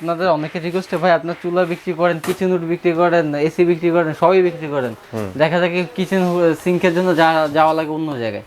আপনাদের অনেকে রিকোয়েস্টে ভাই আপনার চুলা বিক্রি করেন কিচেন উড বিক্রি করেন এসি বিক্রি করেন সবই বিক্রি করেন। দেখা যায় কিচেন সিঙ্কের জন্য যাওয়া লাগে অন্য জায়গায়।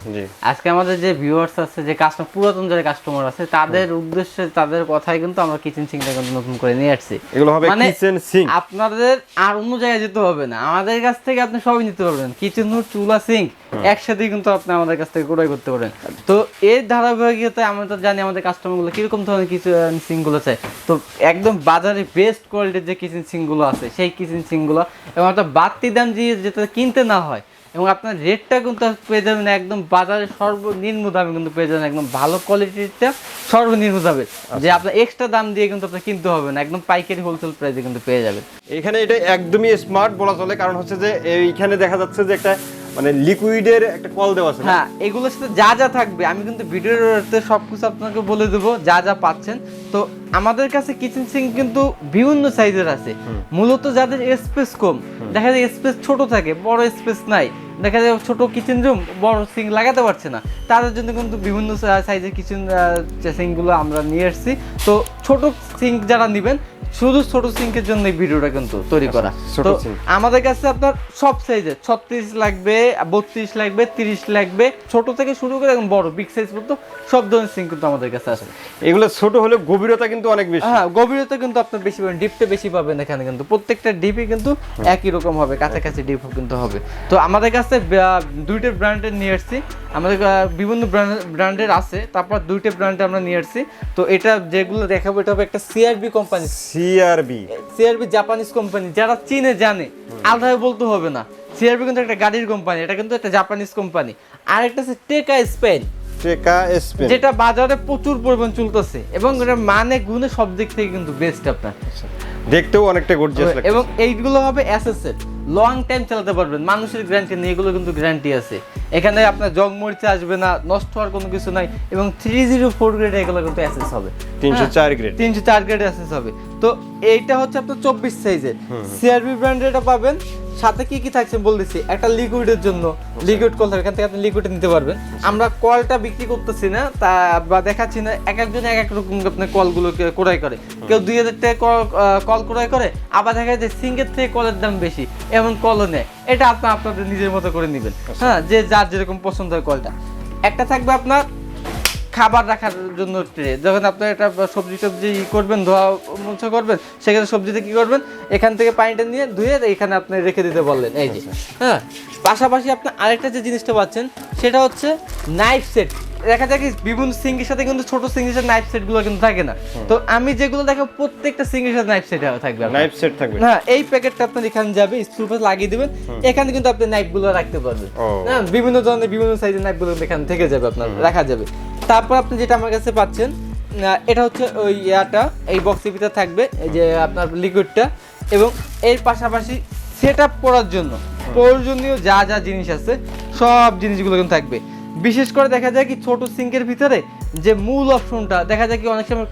আজকে আমাদের যে ভিউয়ার্স আছে যে কাস্টমার পুরাতন যারা কাস্টমার আছে তাদের উদ্দেশ্যে তাদের কথাই কিন্তু আমরা কিচেন সিঙ্কটা কিন্তু নতুন করে নিয়ে আসছি। এগুলো হবে মানে কিচেন সিঙ্ক আপনাদের আর অন্য জায়গায় যেতে হবে না। আমাদের কাছ থেকে আপনি সবই নিতে পারবেন। কিচেন হুড চুলা সিঙ্ক একসাথে কিন্তু আপনি আমাদের কাছ থেকে ক্রয় করতে পারেন। তো এর ধারাবাহিকতায় আমরা তো জানি আমাদের কাস্টমারগুলো কীরকম ধরনের কিচেন সিঙ্কগুলো চাই। তো একদম বাজারে বেস্ট কোয়ালিটির যে কিচেন সিঙ্কগুলো আছে সেই কিচেন সিঙ্কগুলো এবং একটা বাড়তি দাম দিয়ে যেটা কিনতে না হয় এবং আপনার রেটটা কিন্তু পেয়ে যাবেন একদম বাজারে সর্বনিম্ন দামে কিন্তু পেয়ে যাবেন একদম ভালো কোয়ালিটিটা সর্বনিম্ন দামে। যে আপনার এক্সট্রা দাম দিয়ে কিন্তু আপনার কিনতে হবে না একদম পাইকারি হোলসেল প্রাইসে কিন্তু পেয়ে যাবেন। এখানে এটা একদমই স্মার্ট বলা চলে কারণ হচ্ছে যে এইখানে দেখা যাচ্ছে যে একটা মানে লিকুইডের একটা কল দেওয়া আছে হ্যাঁ এগুলোর সাথে যা যা থাকবে আমি কিন্তু ভিডিওতে সব কিছু আপনাকে বলে দেবো যা যা পাচ্ছেন। তো আমাদের কাছে কিচেন সিঙ্ক কিন্তু বিভিন্ন সাইজের আছে। মূলত যাদের স্পেস কম দেখা যায় স্পেস ছোট থাকে বড় স্পেস নাই। দেখা যায় ছোট কিচেন রুম বড় সিঙ্ক লাগাতে পারছে না। তাদের জন্য কিন্তু বিভিন্ন সাইজের কিচেন সিঙ্কগুলো আমরা নিয়ে এসেছি। তো ছোট সিঙ্ক যারা নেবেন শুধু ছোট সিঙ্কের জন্য এই ভিডিওটা কিন্তু তৈরি করা। তো আমাদের কাছে আপনার সব সাইজের ছত্রিশ লাগবে বত্রিশ লাগবে তিরিশ লাগবে ছোট থেকে শুরু করে একদম বড় বিগ সাইজ পর্যন্ত সব ধরনের সিঙ্ক কিন্তু আমাদের কাছে আছে। এগুলো ছোট হলে গভীরতা কিন্তু অনেক বেশি। হ্যাঁ গভীরতা কিন্তু আপনার বেশি পাবেন ডিপটা বেশি পাবেন এখানে কিন্তু। প্রত্যেকটা ডিপই কিন্তু একই রকম হবে কাছাকাছি ডিপ কিন্তু হবে। তো আমাদের কাছে দুইটা ব্র্যান্ডের নিয়ে আসছি। আমাদের বিভিন্ন ব্র্যান্ডের আছে তারপর দুইটা ব্র্যান্ডে আমরা নিয়ে আসছি। তো এটা যেগুলো দেখাবো এটা হবে একটা C R B company C R B C R B Japanese company যারা চীনে জানে। আলাদাভাবে বলতে হবে না। সিআরবি কিন্তু একটা গাড়ির কোম্পানি এটা কিন্তু একটা জাপানিজ কোম্পানি আর একটা হচ্ছে টেকা স্পেন টেকা স্পেন যেটা বাজারে প্রচুর পরিমাণ চলতেছে এবং এটা মানে গুণে সব দিক থেকে কিন্তু বেস্ট আপনার। দেখতেও অনেকটা গর্জিয়াস লাগছে এবং এইগুলো হবে অ্যাসেসের লং টাইম চালাতে পারবেন। মানুষের গ্যারান্টি নেই এগুলো কিন্তু গ্যারান্টি আছে। এখানে আপনার জং মরিচে আসবে না নষ্ট হওয়ার কোনো কিছু নাই এবং থ্রি জিরো ফোর গ্রেড এগুলো কিন্তু অ্যাসেস হবে। তিনশো চার গ্রেড তিনশো চার গ্রেড অ্যাসেস হবে। তো এইটা হচ্ছে আপনার চব্বিশ সাইজের সিআরবি ব্র্যান্ডের এটা পাবেন। সাথে কি কি থাকছে বলতেছি একটা লিকুইডের জন্য লিকুইড কল এখান থেকে আপনি লিকুইড নিতে পারবেন। আমরা কলটা বিক্রি করতেছি না তা বা দেখাচ্ছি না এক একজন এক এক রকম আপনার কলগুলো ক্রয় করে। কেউ দুই হাজার টাকা কল ক্রয় করে আবার দেখা যায় সিঙ্গের থেকে কলের দাম বেশি এমন কলও নেয়। এটা আপনার আপনাদের নিজের মতো করে নেবেন। হ্যাঁ যে যার যেরকম পছন্দ হয় কলটা। একটা থাকবে আপনার খাবার রাখার জন্য ট্রে যখন আপনার এটা সবজি টবজি ই করবেন ধোয়া মোছা করবেন সেক্ষেত্রে সবজিতে কি করবেন? এখান থেকে পানিটা নিয়ে ধুয়ে এখানে আপনি রেখে দিতে বললেন এই যে। হ্যাঁ পাশাপাশি আপনি আরেকটা যে জিনিসটা পাচ্ছেন সেটা হচ্ছে নাইফ সেট দেখা যায় কি বিভিন্ন সিঙ্গের সাথে কিন্তু ছোট সিঙ্গের সাথে নাইফ সেটগুলো কিন্তু থাকে না। তো আমি যেগুলো দেখো প্রত্যেকটা সিঙ্গের সাথে নাইফ সেট থাকবে নাইফ সেট থাকবে। হ্যাঁ এই প্যাকেটটা আপনার এখানে যাবে স্ক্রু পাশে লাগিয়ে দিবেন। এখানে কিন্তু আপনি নাইফগুলো রাখতে পারবেন। হ্যাঁ বিভিন্ন ধরনের বিভিন্ন সাইজের নাইফগুলো এখানে থেকে যাবে আপনার রাখা যাবে। তারপর আপনি যেটা আমার কাছে পাচ্ছেন এটা হচ্ছে ওই ইয়াটা, এই বক্সের ভিতরে থাকবে, এই যে আপনার লিকুইডটা এবং এর পাশাপাশি সেট আপ করার জন্য প্রয়োজনীয় যা যা জিনিস আছে, সব জিনিসগুলো কিন্তু থাকবে। বিশেষ করে দেখা যায় কি ছোট সিঙ্কের ভিতরে যে মূল অপশনটা দেখা যায় কি অনেক সময়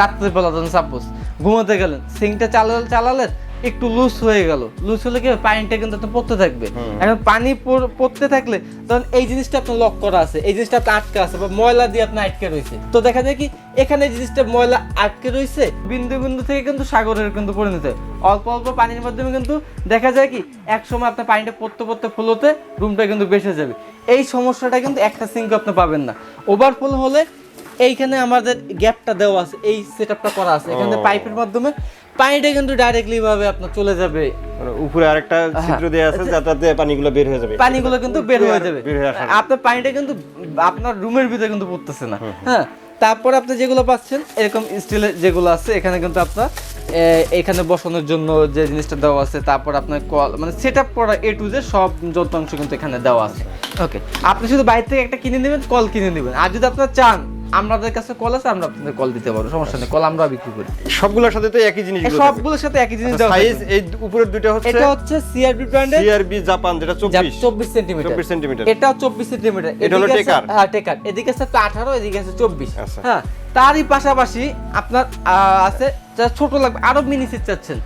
রাত্রে বেলা সাপোজ ঘুমাতে গেলেন সিঙ্কটা চালালে চালালেন একটু লুজ হয়ে গেল। লুজ হলে কি পানিটা কিন্তু পড়তে থাকবে। এখন পানি পড়তে থাকলে তখন এই জিনিসটা আপনার লক করা আছে এই জিনিসটা আপনার আটকে আছে বা ময়লা দিয়ে আপনার আটকে রয়েছে। তো দেখা যায় কি এখানে জিনিসটা ময়লা আটকে রয়েছে বিন্দু বিন্দু থেকে কিন্তু সাগরের কিন্তু পরিণত হয়। অল্প অল্প পানির মাধ্যমে কিন্তু দেখা যায় কি এক সময় আপনার পানিটা পড়তে পড়তে ফ্লোতে রুমটা কিন্তু বেসে যাবে। এই সমস্যাটা কিন্তু একটা সিঙ্ক আপনি পাবেন না। ওভারফ্লো হলে এইখানে আমাদের গ্যাপটা দেওয়া আছে এই সেটআপটা করা আছে। এখানে। পাইপের মাধ্যমে পানিটা কিন্তু ডাইরেক্টলি ভাবে আপনার চলে যাবে। মানে উপরে আরেকটা ছিদ্র দেওয়া আছে যাতে পানিগুলো বের হয়ে যাবে। পানিগুলো কিন্তু বের হয়ে যাবে। হয়ে আপনার পানিটা কিন্তু আপনার রুমের ভিতরে কিন্তু পড়তেছে না। হ্যাঁ তারপর আপনি যেগুলো পাচ্ছেন এরকম স্টিলের যেগুলো আছে এখানে কিন্তু আপনার এখানে বসানোর জন্য যে জিনিসটা দেওয়া আছে তারপর আপনার কল মানে সেট আপ করা এ টু জে সব যন্ত্রাংশ কিন্তু এখানে দেওয়া আছে। ওকে আপনি শুধু বাইরে থেকে একটা কিনে নেবেন কল কিনে নেবেন। আর যদি আপনার চান আমাদের কাছে কল আছে আমরা আপনাদের কল দিতে পারব সমস্যা নেই কল আমরা বিক্রি করি। সবগুলোর সাথে তো একই জিনিস সবগুলোর সাথে একই জিনিস দেওয়া সাইজ এই উপরের দুটো হচ্ছে? এটা হচ্ছে সিআরবি ব্র্যান্ডের সিআরবি জাপান যেটা 24 24 সেমি 24 সেমি এটা 24 সেমি এটা হলো টেকার। হ্যাঁ টেকার এদিকে আছে তো আঠারো এদিকে আছে চব্বিশ। আচ্ছা। হ্যাঁ। তারই পাশাপাশি আপনার আছে যা ছোট লাগবে আরও মিনি সেট চাচ্ছেন।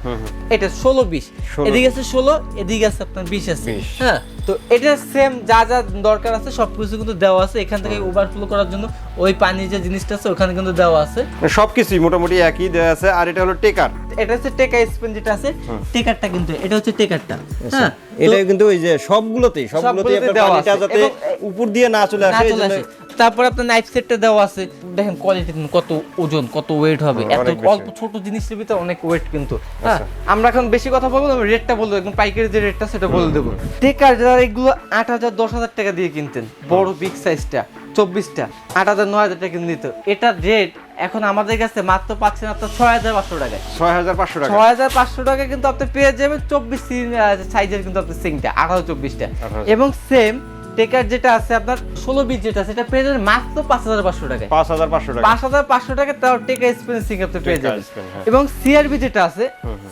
এটা ষোলো বিশ। এদিকে আছে ষোলো এদিকে আছে আপনার বিশ আছে। হ্যাঁ তো এটা সেম যা যা দরকার আছে সব কিছু কিন্তু দেওয়া আছে। এখান থেকে ওভারফ্লো করার জন্য ওই পানির যে জিনিসটা আছে ওখানে কিন্তু দেওয়া আছে। মানে সবকিছুই মোটামুটি একই দেওয়া আছে। আর এটা হলো টেকার। এটা হচ্ছে টেকা স্পেন যেটা আছে টেকারটা কিন্তু এটা হচ্ছে টেকারটা। হ্যাঁ এটা কিন্তু ওই যে সবগুলোতেই সবগুলোতেই আপনার পানিটা যাতে উপর দিয়ে না চলে আসে। তারপর আপনার নাইফ সেটটা দেওয়া আছে। দেখেন কোয়ালিটি কত ওজন কত ওয়েট হবে। এত অল্প ছোট জিনিসের ভিতরে অনেক ওয়েট কিন্তু। হ্যাঁ আমরা এখন বেশি কথা বলব না রেটটা বলব একদম পাইকারি যে রেটটা সেটা বলে দেবো। টেকার যারা এগুলো আট হাজার দশ হাজার টাকা দিয়ে কিনতেন বড় বিগ সাইজটা চব্বিশটা আট হাজার নয় হাজার টাকা নিত এটার রেট এখন আমাদের কাছে মাত্র পাচ্ছেন আপনার ছয় হাজার পাঁচশো টাকায়। ছয় হাজার পাঁচশো টাকা। ছয় হাজার পাঁচশো টাকা কিন্তু আপনি পেয়ে যাবেন চব্বিশ সাইজের কিন্তু আপনার সিংটা আঠারো চব্বিশটা। 18 এবং সেম টেকার যেটা আছে আপনার ষোলো বিশ যেটা সেটা পেয়ে যাবেন মাত্র পাঁচ হাজার পাঁচশো টাকা পাঁচ হাজার পাঁচশো টাকা। পাঁচ হাজার পাঁচশো টাকা তাও টেকা স্পেন্সিং আপনি পেয়ে যাবেন। হ্যাঁ। এবং সিআরবি যেটা আছে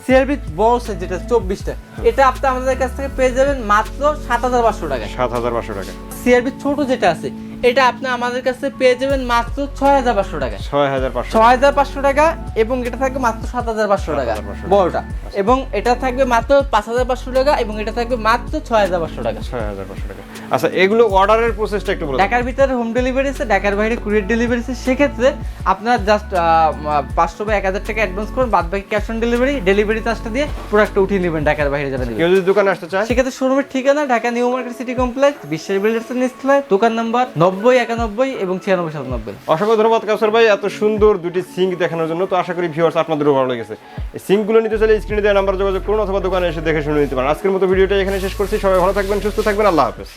সিআরবি বড় সাইজ যেটা চব্বিশটা এটা আপনি আমাদের কাছ থেকে পেয়ে যাবেন মাত্র সাত হাজার পাঁচশো টাকা সাত হাজার পাঁচশো টাকা সিআরবি ছোট যেটা আছে এটা আপনি আমাদের কাছে পেয়ে যাবেন মাত্র ছয় হাজার পাঁচশো টাকা। ছয় হাজার পাঁচশো ছয় হাজার পাঁচশো টাকা এবং এটা থাকবে মাত্র সাত হাজার পাঁচশো টাকা। 7,500 বড়টা। এবং এটা থাকবে মাত্র পাঁচ হাজার পাঁচশো টাকা এবং এটা থাকবে মাত্র ছয় হাজার পাঁচশো টাকা। ছয় হাজার পাঁচশো টাকা। আচ্ছা এগুলো অর্ডারের প্রসেসটা একটু বলে ঢাকার ভিতরে হোম ডেলিভারি আছে ঢাকার বাইরে কুরিয়ার ডেলিভারি আছে সেক্ষেত্রে আপনার জাস্ট পাঁচশো বা এক হাজার টাকা অ্যাডভান্স করুন বাদ বাকি ক্যাশ অন ডেলিভারি ডেলিভারি চার্জটা দিয়ে প্রোডাক্টটা উঠিয়ে নেবেন ঢাকার বাইরে যারা নেবেন কেউ যদি দোকানে আসতে চায়? সেক্ষেত্রে শোরুমের ঠিকানা Dhaka New Market City Complex বিশ্বের বিল্ডার্স নিচতলায় দোকান নাম্বার নব্বই, একানব্বই এবং ছিয়ানব্বই, সাতানব্বই। অসংখ্য ধন্যবাদ, কাউসার ভাই। এত সুন্দর দুটি সিঙ্ক দেখানোর জন্য তো আশা করি ভিউয়ার্স আপনাদেরও ভালো লেগেছে। এই সিঙ্কগুলো নিতে চাইলে স্ক্রিনে দেওয়া নাম্বার যোগাযোগ করুন অথবা দোকানে এসে দেখে শুনে নিতে পারেন। আজকের মতো ভিডিওটা এখানে শেষ করছি। সবাই ভালো থাকবেন, সুস্থ থাকবেন। আল্লাহ হাফেজ।